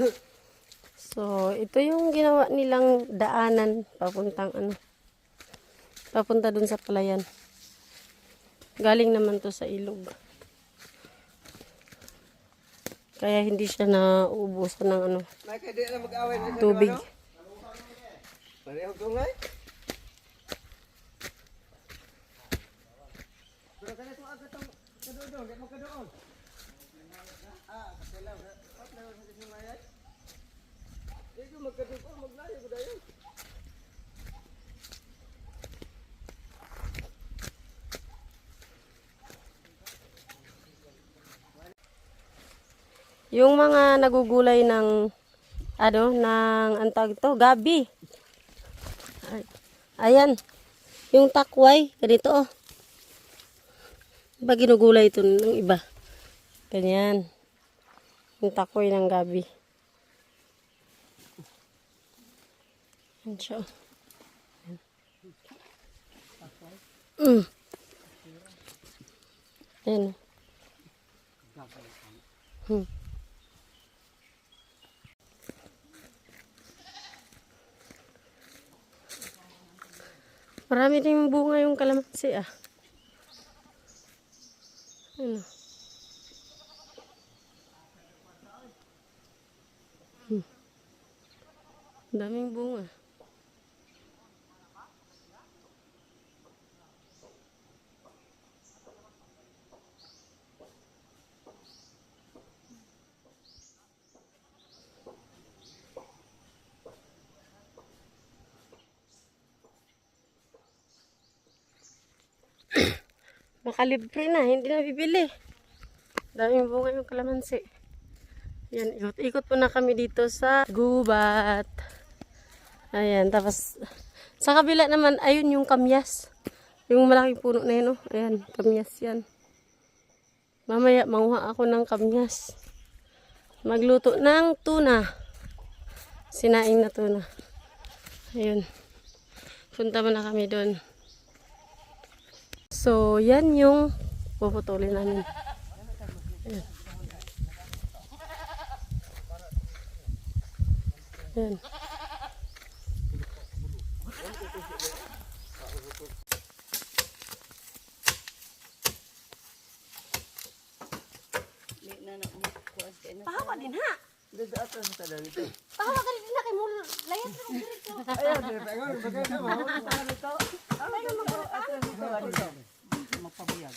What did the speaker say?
ito yung ginawa nilang daanan papuntang ano. Papunta dun sa palayan. Galing naman to sa ilog. Kaya hindi siya nauubusan ng ano, tubig. Parehong tungay. Pero kaya ito agad ang kadoon, mo kadoon. Yung mga nagugulay ng ano, ng antag to, gabi. Ay, ayan. Yung takway, ganito oh. Iba ginugulay ito ng iba. Ganyan. Yung takway ng gabi. Yan siya. oh. Mm. Ayan. oh. Hmm. Marami din bunga yung kalamansi ah. Ano? Hmm. Daming bunga. Makalibre na, hindi na bibili. Daming bunga yung kalamansi. Yan, ikot-ikot po na kami dito sa gubat. Ayan, tapos sa kabila naman, ayun yung kamyas. Yung malaking puno na yun, oh. Ayan, kamyas yan. Mamaya, manguha ako ng kamyas. Magluto ng tuna. Sinaing na tuna. Ayun. Punta muna kami doon. So, yan yung puputulin namin. Ayan. Ayan. Pahawa din ha. Dito ato sa tanan ito. Pahawa ka din na kay mo. Layas na mo dito. Ayaw, di pa ingon, bagay na mo. Ano ito? เขาเบียด